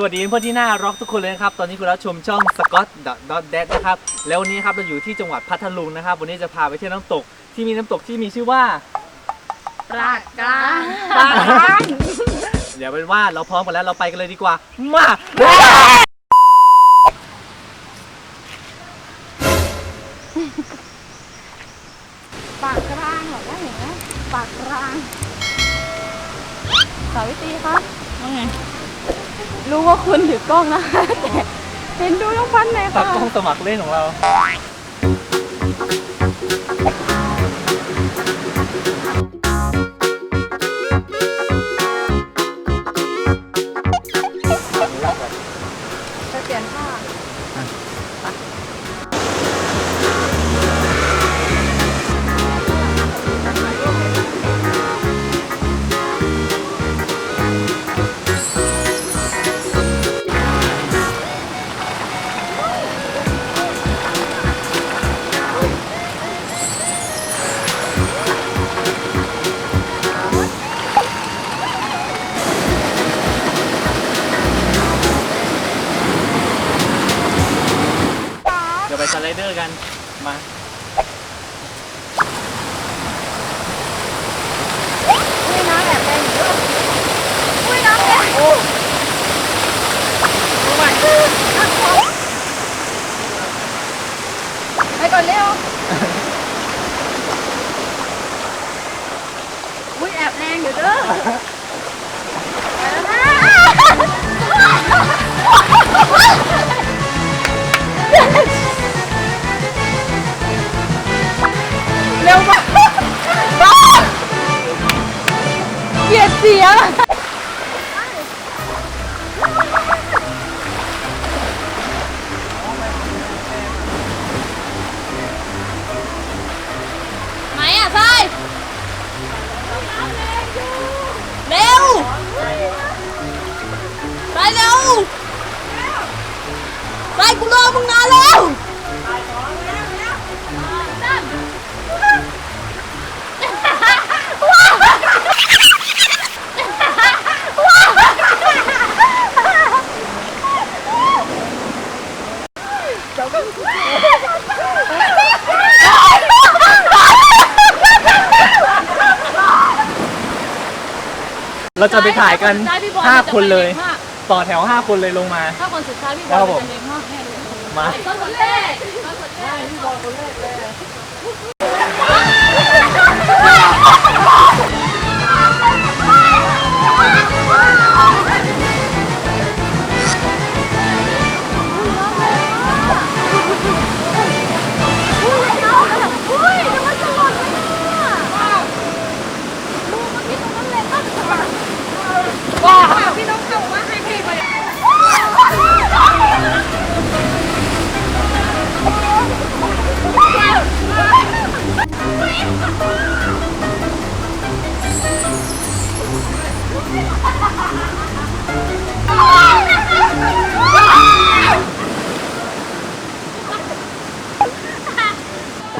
สวัสดีเพื่อนที่น่ารักทุกคนเลยนะครับ ตอนนี้คุณรับชมช่อง Scott Dot Dead นะครับ แล้ววันนี้ครับเราอยู่ที่จังหวัดพัทลุงนะครับ วันนี้จะพาไปเที่ยวน้ำตกที่มีน้ำตกที่มีชื่อว่าปรากกลางปากกางเดี๋ยวเป็นว่าเราพร้อมกันแล้วเราไปกันเลยดีกว่า มา ปากกลางเหรอว่าเห็นไหมปากกลางสาวิตรีคะว่าไง รู้ว่าคุณถือกล้องนะคะแต่เห็นดูน้องพันธุ์ไหนตัคะกกล้องสมัครเล่นของเรา ไปเปลี่ยนผ้า สไลเดอร์กัน มาอุ้ยน้ำแอบแดงอยู่ด้วยอุ้ยน้ำแดงโอ้ไปก่อนเร็ว อุ้ยแอบแรงอยู่เด้อ เกลี เราจะไปถ่ายกัน ใช่พี่บอล5คนเลย จะไปเล็กมากต่อแถว 5 คนเลยลงมา ถ้าคนสุดท้ายพี่บครัอลบผม จะเล็กมากแน่เลยมา คนคนแรกคนคนแรก พี่บอลคนแรกเลย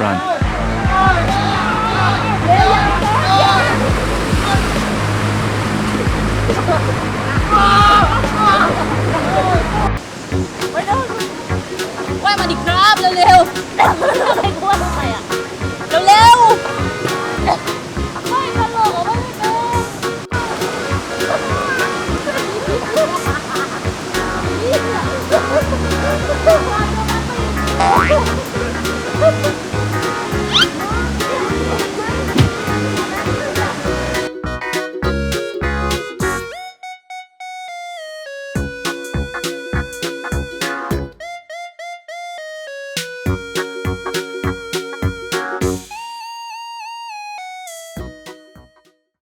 ว่ายมาดิครับเร็วๆทำไมกูว่าทำไมอะเร็วๆไม่ตลกอะไม่เป็น